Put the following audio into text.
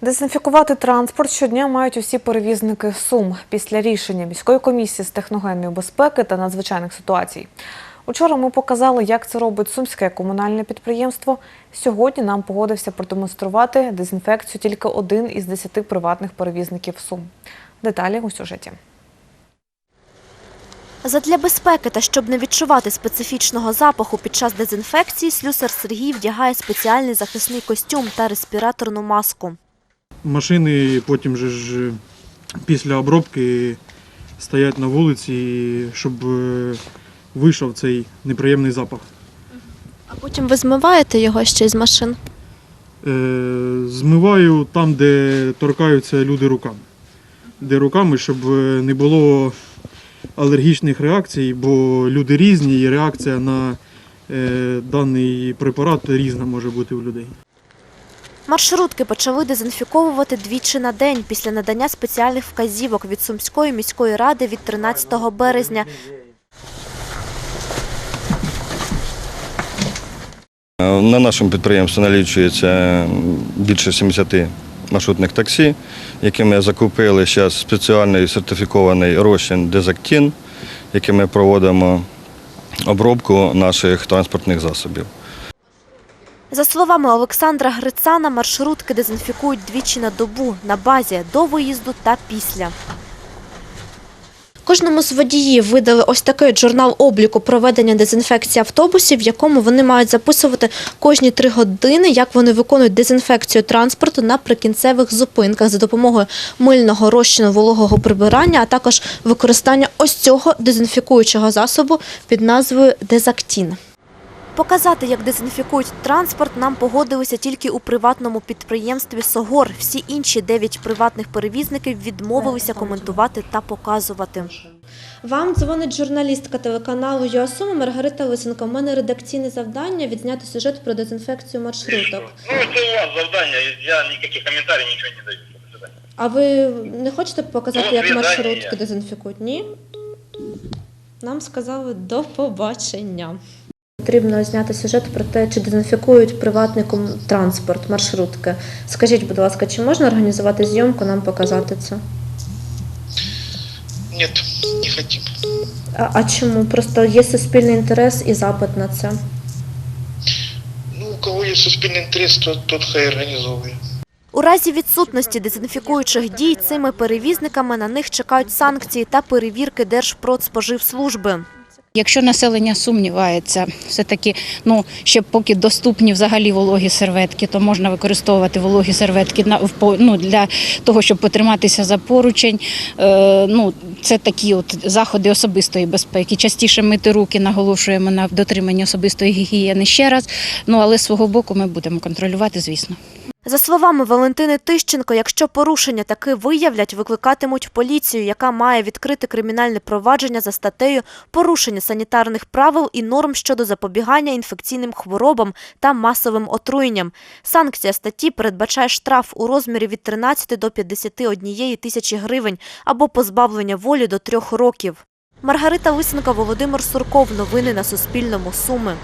Дезінфікувати транспорт щодня мають усі перевізники Сум після рішення міської комісії з техногенної безпеки та надзвичайних ситуацій. Учора ми показали, як це робить сумське комунальне підприємство. Сьогодні нам погодився продемонструвати дезінфекцію тільки один із десяти приватних перевізників Сум. Деталі у сюжеті. Задля безпеки та щоб не відчувати специфічного запаху під час дезінфекції, слюсар Сергій вдягає спеціальний захисний костюм та респіраторну маску. Машини потім же ж після обробки стоять на вулиці, щоб е, вийшов цей неприємний запах. А потім ви змиваєте його ще з машин? Е, Змиваю там, де торкаються люди руками. Де руками, щоб е, не було алергічних реакцій, бо люди різні і реакція на е, даний препарат різна може бути у людей. Маршрутки почали дезінфіковувати двічі на день після надання спеціальних вказівок від Сумської міської ради від 13 березня. На нашому підприємстві налічується більше 70 маршрутних таксі, які ми закупили зараз спеціальний сертифікований розчин Дезактін, яким ми проводимо обробку наших транспортних засобів. За словами Олександра Грицана, маршрутки дезінфікують двічі на добу на базі до виїзду та після. Кожному з водіїв видали ось такий журнал обліку проведення дезінфекції автобусів, в якому вони мають записувати кожні три години, як вони виконують дезінфекцію транспорту на прикінцевих зупинках за допомогою мильного розчину вологого прибирання, а також використання ось цього дезінфікуючого засобу під назвою Дезактін. Показати, як дезінфікують транспорт, нам погодилися тільки у приватному підприємстві Согор. Всі інші дев'ять приватних перевізників відмовилися коментувати та показувати. Вам дзвонить журналістка телеканалу ЮАСуми Маргарита Лисенко. У мене редакційне завдання відзняти сюжет про дезінфекцію маршруток. Ну, це у вас завдання, я ніяких коментарів нічого не даю. А ви не хочете показати, Ну, як зв'язання маршрутки дезінфікують? Ні? Нам сказали до побачення. Потрібно зняти сюжет про те, чи дезінфікують приватником транспорт, маршрутки. Скажіть, будь ласка, чи можна організувати зйомку, нам показати це? Нет, не хотим. А, а чому? Просто є суспільний інтерес і запит на це. Ну, у кого є суспільний інтерес, тот, тот хай організовує. У разі відсутності дезінфікуючих дій цими перевізниками на них чекають санкції та перевірки Держпродспоживслужби. Якщо населення сумнівається, все-таки, ну, ще поки доступні взагалі вологі серветки, то можна використовувати вологі серветки на, ну, для того, щоб потриматися за поручень. Е, ну, це такі от заходи особистої безпеки. Частіше мити руки, наголошуємо на дотриманні особистої гігієни ще раз. Ну, але з свого боку ми будемо контролювати, звісно. За словами Валентини Тищенко, якщо порушення таки виявлять, викликатимуть поліцію, яка має відкрити кримінальне провадження за статтею порушення санітарних правил і норм щодо запобігання інфекційним хворобам та масовим отруєнням. Санкція статті передбачає штраф у розмірі від 13 до 51 тисячі гривень або позбавлення волі до трьох років. Маргарита Лисенко, Володимир Сурков. Новини на Суспільному. Суми.